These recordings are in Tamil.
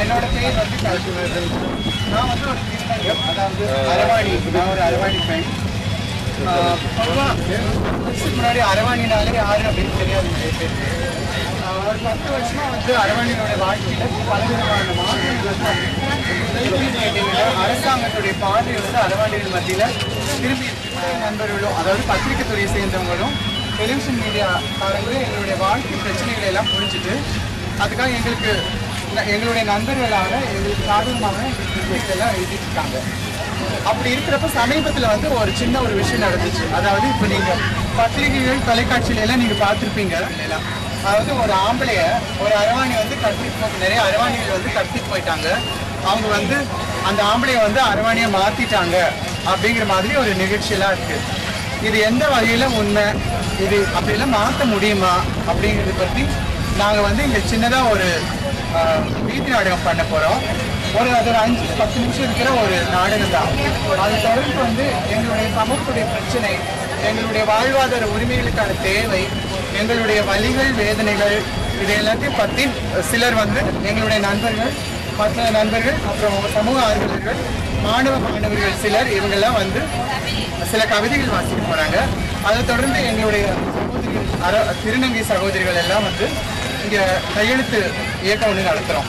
என்னோட பேர் வந்து காஷ்மீர் நான் வந்து ஒரு திருநங்கை அதாவது அரவாணி நான் ஒரு அரவாணி பெண் ஆஹ் பொதுவா வருஷத்துக்கு முன்னாடி அரவாணினாலே யாரு அப்படின்னு தெரியாது நிறைய ஒரு பத்து வருஷமா வந்து அரவாணியோட வாழ்க்கையில பலவிதமான மாற்றங்கள் வந்து திருப்பி அரசாங்கத்துடைய பார்வை வந்து அரவாணிகள் மத்தியில திரும்பி இருக்கு. நண்பர்களும் அதாவது பத்திரிகை துறையை சேர்ந்தவங்களும் டெலிவிஷன் மீடியா காரங்களும் எங்களுடைய வாழ்க்கை பிரச்சனைகளை எல்லாம் புரிஞ்சுட்டு அதுக்காக எங்களுக்கு ந- எங்களுடைய நண்பர்களாக எங்களுக்கு சாதகமாக எங்களுக்கு எல்லாம் எழுதிட்டு இருக்காங்க அப்படி இருக்கிறப்ப சமீபத்தில் வந்து ஒரு சின்ன ஒரு விஷயம் நடந்துச்சு. அதாவது இப்போ நீங்கள் பத்திரிகைகள் தொலைக்காட்சியில எல்லாம் நீங்கள் பார்த்துருப்பீங்க. எல்லாம் அதாவது ஒரு ஆம்பளைய ஒரு அரவாணி வந்து கட்டிட்டு போ நிறைய அரவாணிகள் வந்து கட்டிட்டு போயிட்டாங்க. அவங்க வந்து அந்த ஆம்பளையை வந்து அரவாணியை மாற்றிட்டாங்க அப்படிங்கிற மாதிரி ஒரு நிகழ்ச்சியெல்லாம் இருக்குது இது எந்த வகையில் உண்மை? இது அப்படிலாம் மாற்ற முடியுமா? அப்படிங்கிறத பற்றி நாங்கள் வந்து இங்கே சின்னதாக ஒரு வீதி நாடகம் பண்ண போகிறோம் ஒரு அது ஒரு அஞ்சு பத்து நிமிஷம் இருக்கிற ஒரு நாடகம் தான். அதை தொடர்ந்து வந்து எங்களுடைய சமூகத்துடைய பிரச்சனை எங்களுடைய வாழ்வாதார உரிமைகளுக்கான தேவை எங்களுடைய வலிகள் வேதனைகள் இது எல்லாத்தையும் பற்றி சிலர் வந்து எங்களுடைய நண்பர்கள் மற்ற நண்பர்கள் அப்புறம் சமூக ஆர்வலர்கள் மாணவ மாணவர்கள் சிலர் இவங்கெல்லாம் வந்து சில கவிதைகள் வாசிக்க போறாங்க. அதை தொடர்ந்து எங்களுடைய சகோதரிகள் அர- திருநங்கை சகோதரிகள் எல்லாம் வந்து இங்க கையெழுத்து இயக்கம் ஒன்று நடத்துறோம்.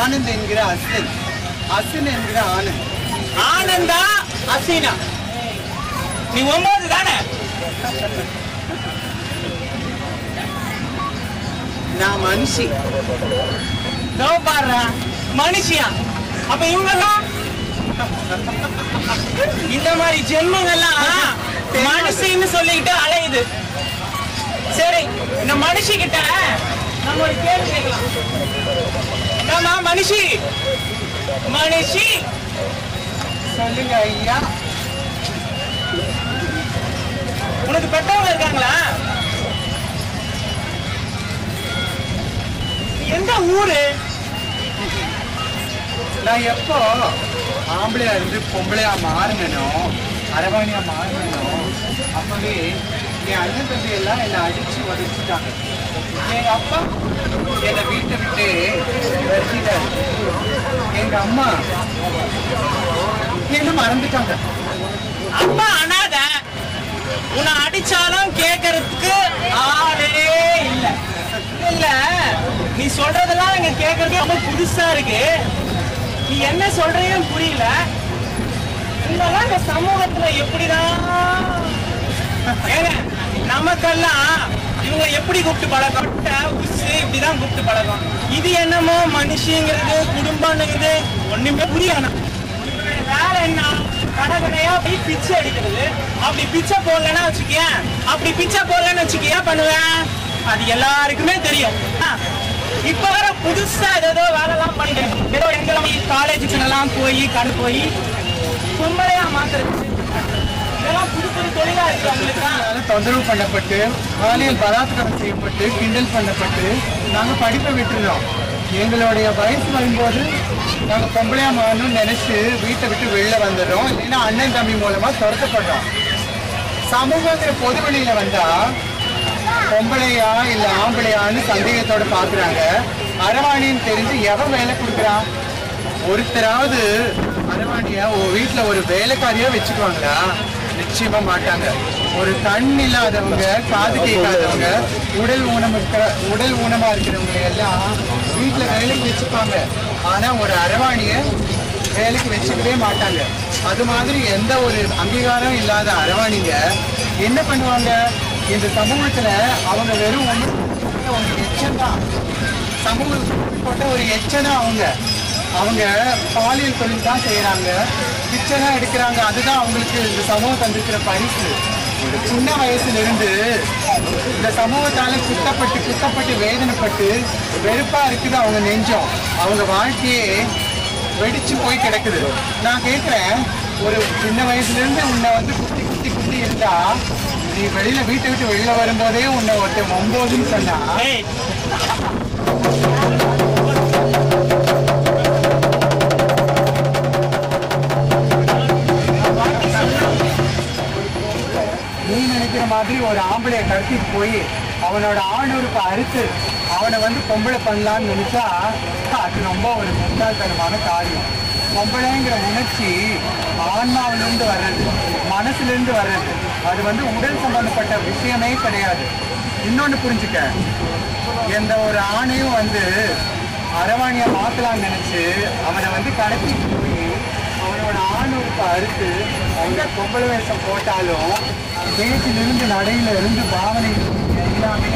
ஆனந்த் என்கிற அசன் அசன் என்கிற ஆனந்த். ஆனந்தா அசீனா நீ ஒன்பது தானே? நான் மனுஷி. பாடுறா மனுஷியா? அப்ப இவங்கெல்லாம்? இந்த மாதிரி ஜென்மங்கள்லாம் மனுஷன்னு சொல்லிக்கிட்டு அலையுது. சரி இந்த மனுஷி கிட்ட நம்ம ஒரு கேள்வி கேட்கலாம் ஆமா மனுஷி? மனுஷி? சொல்லுங்க ஐயா. உனக்கு பெற்றவங்க இருக்காங்களா? எந்த ஊரு? நான் எப்போ ஆம்பளையா இருந்து பொம்பளையா மாறினனோ அரவாணியா மாறினனோ அப்பவே என் அண்ணன் தம்பி எல்லாம் என்னை அடிச்சு உதச்சிட்டாங்க எங்க அப்பா என்னை வீட்டை விட்டு விரட்டிட்டாரு எங்க அம்மா என்ன மறந்துட்டாங்க. அம்மா அனாத உன்னை அடிச்சாலும் கேட்கறதுக்கு ஆளே இல்ல. இல்ல நீ சொல்றதெல்லாம் இங்க கேட்கறதுக்கு ரொம்ப புதுசா இருக்கு. நீ என்ன சொல்றேன்னு புரியல. இதெல்லாம் இந்த சமூகத்துல எப்படிதான்? நமக்கெல்லாம் இவங்க எப்படி கூப்பிட்டு பழக்கம்? உசு இப்படிதான் கூப்பிட்டு பழக்கம். இது என்னமோ மனுஷங்கிறது குடும்பம்ங்கிறது ஒண்ணுமே புரியணும் வேலை என்ன? கடகடையா போய் பிச்சை அடிக்கிறது அப்படி பிச்சை போடலன்னா வச்சுக்கியேன் அப்படி பிச்சை போடலன்னு வச்சுக்கியா பண்ணுவேன்? அது எல்லாருக்குமே தெரியும். இப்ப வர புதுசா ஏதோ வேலைலாம் பண்ணிட்டு ஏதோ எங்கெல்லாம் காலேஜுக்கு எல்லாம் போய் கண்டு போய் கும்பலையா மாத்துறது இதெல்லாம் புது புது தொழிலா இருக்கு அவங்களுக்கு அதனால தொந்தரவு பண்ணப்பட்டு பாலியல் பலாத்காரம் செய்யப்பட்டு கிண்டல் பண்ணப்பட்டு நாங்கள் படிப்பை விட்டுருந்தோம். எங்களுடைய வயசு வரும்போது நாங்கள் பொம்பளையா மாறணும்னு நினைச்சு வீட்டை விட்டு வெளில வந்துடுறோம். இல்லைன்னா அண்ணன் தம்பி மூலமா துரத்தப்படுறோம் சமூகங்கிற பொது வெளியில வந்தா பொம்பளையா இல்ல ஆம்பளையான்னு சந்தேகத்தோட பாக்குறாங்க. அரவாணின்னு தெரிஞ்சு எவன் வேலை கொடுக்குறான்? ஒருத்தராவது அரவாணியா உன் வீட்டுல ஒரு வேலைக்காரியா வச்சுக்குவாங்களா? நிச்சயமா மாட்டாங்க ஒரு கண் இல்லாதவங்க காது கேட்காதவங்க உடல் ஊனம் இருக்கிற உடல் ஊனமா இருக்கிறவங்க எல்லாம் வீட்டுல வேலைக்கு வச்சுப்பாங்க ஆனா ஒரு அரவாணிய வேலைக்கு வச்சுக்கவே மாட்டாங்க அது மாதிரி எந்த ஒரு அங்கீகாரம் இல்லாத அரவாணிங்க என்ன பண்ணுவாங்க இந்த சமூகத்துல அவங்க வெறும் அவங்க எச்சம் தான் சமூகத்துக்கு போட்ட ஒரு எச்சனா அவங்க அவங்க பாலியல் தொழில் தான் செய்கிறாங்க பிச்சை எடுக்கிறாங்க. அதுதான் அவங்களுக்கு இந்த சமூகம் தந்திருக்கிற பரிசு. சின்ன வயசுலேருந்து இந்த சமூகத்தால் குத்தப்பட்டு குத்தப்பட்டு வேதனைப்பட்டு வெறுப்பாக இருக்குது அவங்க நெஞ்சம். அவங்க வாழ்க்கையே வெடிச்சு போய் கிடக்குது. நான் கேட்குறேன் ஒரு சின்ன வயசுலேருந்து உன்னை வந்து குத்தி குத்தி குத்தி இருந்தா நீ வெளியில் வீட்டை விட்டு வெளியில் வரும்போதே உன்னை ஒருத்தன் ஒம்போதுன்னு சொன்னா. இருக்கிற மாதிரி ஒரு ஆம்பளைய கடத்திட்டு போய் அவனோட ஆணுறுப்பை அறுத்து அவனை வந்து பொம்பளை பண்ணலான்னு நினைச்சா அது ரொம்ப ஒரு முட்டாள்தனமான காரியம். பொம்பளைங்கிற உணர்ச்சி ஆன்மாவிலிருந்து வர்றது மனசுலேருந்து வர்றது. அது வந்து உடல் சம்பந்தப்பட்ட விஷயமே கிடையாது. இன்னொன்று புரிஞ்சுக்க. எந்த ஒரு ஆணையும் வந்து அரவாணியை மாற்றலாம்னு நினச்சி அவனை வந்து கடத்திட்டு போய் அவனோட ஆணுக்கு அறுத்து அவங்க பொம்பளை வேஷம் போட்டாலும் பேச்சிலிருந்து நடையில இருந்து பாவனை எல்லாமே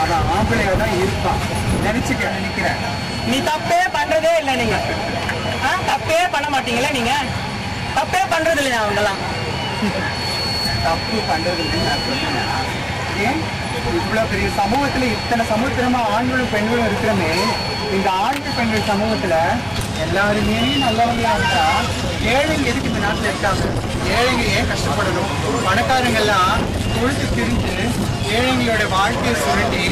அவன் ஆம்பளையா தான் இருப்பான். நினைச்சுக்க நினைக்கிறேன் நீ தப்பே பண்றதே இல்லை நீங்க. ஆ, தப்பே பண்ண மாட்டீங்களா நீங்க? தப்பே பண்றது இல்லையா அவங்கெல்லாம்? தப்பு பண்றது இல்லைன்னு நான் சொன்னேன் ஏன்? இவ்வளவு பெரிய சமூகத்துல இத்தனை சமுத்திரமா ஆண்களும் பெண்களும் இருக்கிறமே. இந்த ஆண்கள் பெண்கள் சமூகத்துல எல்லாருமே நல்லவங்களா இருந்தா ஏழைங்க எதுக்கு இந்த நாட்டில் இருக்காங்க? ஏழைங்க ஏன் கஷ்டப்படணும்? பணக்காரங்க எல்லாம் கொழுத்து திரிஞ்சு ஏழைங்களோட வாழ்க்கையை சுருட்டி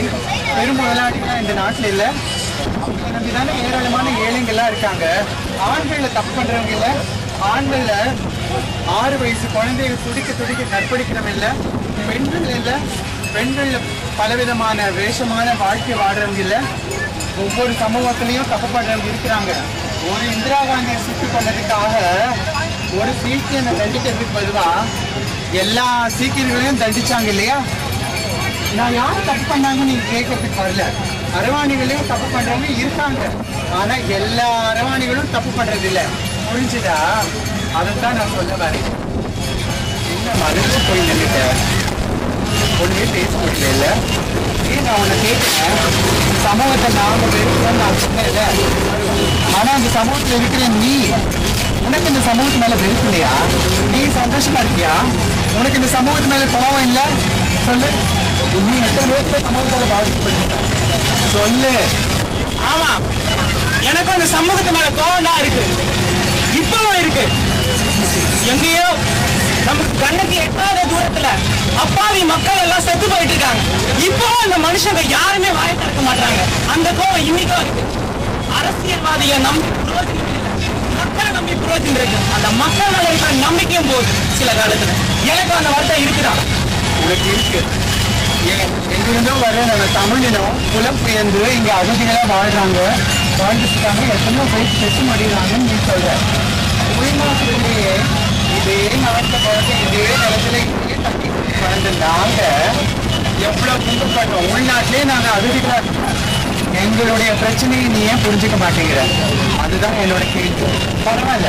பெரும் முதலாளிகளாம் இந்த நாட்டில் இல்லை. அவங்களை நம்பிதானே ஏராளமான ஏழைங்கள்லாம் இருக்காங்க. ஆண்களில் தப்பு பண்ணுறவங்க இல்லை. ஆண்களில் ஆறு வயசு குழந்தைகள் துடிக்க துடிக்க கற்பழிக்கிறவங்க இல்லை. பெண்கள் இல்லை. பெண்களில் பலவிதமான வேஷமான வாழ்க்கை வாடுறவங்க இல்லை. ஒவ்வொரு சமூகத்திலையும் தப்பு பண்ணுறவங்க இருக்கிறாங்க. ஒரு இந்திரா காந்தியை சுட்டு கொண்டதுக்காக ஒரு சீக்கியனை தண்டிக்கிறதுக்கு பதிலா எல்லா சீக்கியர்களையும் தண்டிச்சாங்க இல்லையா? நான் யார் தப்பு பண்ணாங்கன்னு நீங்க கேட்கறதுக்கு வரல. அரவாணிகளையும் தப்பு பண்றவங்க இருக்காங்க. ஆனா எல்லா அரவாணிகளும் தப்பு பண்றது இல்லை புரிஞ்சுதா? அதைத்தான் நான் சொல்ல வரேன். என்ன மறந்து போய் நின்றுட்டேன் ஒண்ணுமே பேச முடியல இல்லை ஏன் நான் உன்னை கேட்டேன்? சமூகத்தை நாம வெறுக்கிறோம் நான் சொன்னேன்ல. ஆனா அந்த சமூகத்துல இருக்கிற நீ உனக்கு இந்த சமூகத்து மேல வெறுப்பு இல்லையா? நீ சந்தோஷமா இருக்கியா? உனக்கு இந்த சமூகத்து மேல கோவம் இல்ல? சொல்லு. நீ எத்தனை பேருக்கு சமூகத்தால பாதிக்கப்பட்ட சொல்லு. ஆமா. எனக்கும் இந்த சமூகத்து மேல கோவம் தான் இருக்கு. இப்பவும் இருக்கு. எங்கேயோ நமக்கு கண்ணுக்கு எட்டாத தூரத்துல அப்பாவி மக்கள் எல்லாம் செத்து போயிட்டு இருக்காங்க. இப்பவும் அந்த மனுஷங்க யாருமே வாய் திறக்க மாட்டாங்க அந்த கோவம் இன்னைக்கும் இருக்கு. அரசியல்வாதியை நம்பி மக்களை நம்பி புரோஜனம் இருக்கு. அந்த மக்கள் மேல இருக்கிற நம்பிக்கையும் போகுது சில காலத்துல. எனக்கு அந்த வார்த்தை இருக்குதான் உனக்கு இருக்கு. எங்கிருந்தோ வர நம்ம தமிழினம் புலம்பெயர்ந்து இங்க அகதிகளா வாழ்றாங்க. வாழ்ந்துட்டாங்க. எத்தனையோ பேர் செத்து மடிகிறாங்கன்னு நீ சொல்ற. உள்நாட்டிலேயே இதே நாட்டில் பிறந்த இதே நிலத்துல இதே தண்ணி வளர்ந்த நாங்க எவ்வளவு துன்பப்படுறோம் உள்நாட்டிலே நாங்க அகதிகளா இருக்கோம். எங்களுடைய பிரச்சனையை நீ ஏன் புரிஞ்சுக்க மாட்டேங்கிற? அதுதான் என்னோட கேள்வி. பரவாயில்ல.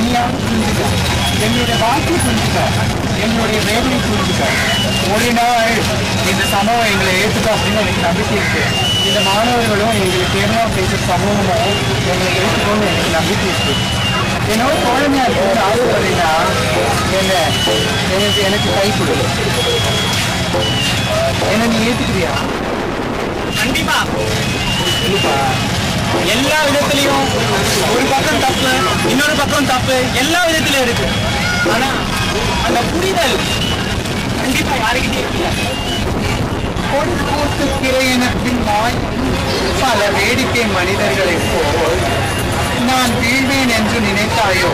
நீயாவது புரிஞ்சுக்க எங்களுடைய வாழ்க்கை புரிஞ்சுக்க. எங்களுடைய வேலையை புரிஞ்சுக்க. ஒரு நாள் இந்த சமூகம் எங்களை ஏற்றுக்கோ அப்படின்னு எனக்கு நம்பிக்கை இருக்கு. இந்த மாணவர்களும் எங்களுக்கு தேர்வா பேசுற சமூகமும் எங்களை ஏற்றுக்கணும்னு எனக்கு நம்பிக்கை இருக்கு. என்னோட குழந்தையா இருக்கு ஆசைப்படுறீங்கன்னா என்ன எனக்கு எனக்கு கை கொடு. என்ன நீ ஏற்றுக்கிறியா கண்டிப்பா. எல்லா விதத்திலையும் ஒரு பக்கம் தப்பு இன்னொரு பக்கம் தப்பு எல்லா விதத்திலும் இருக்கு. ஆனா அந்த புரிதல் கண்டிப்பா யாருக்கிட்டே இல்ல கொடுக்கூத்து திரையினத்தின் மாய் பல வேடிக்கை மனிதர்களைப் போல் நான் வீழ்வேன் என்று நினைத்தாயோ?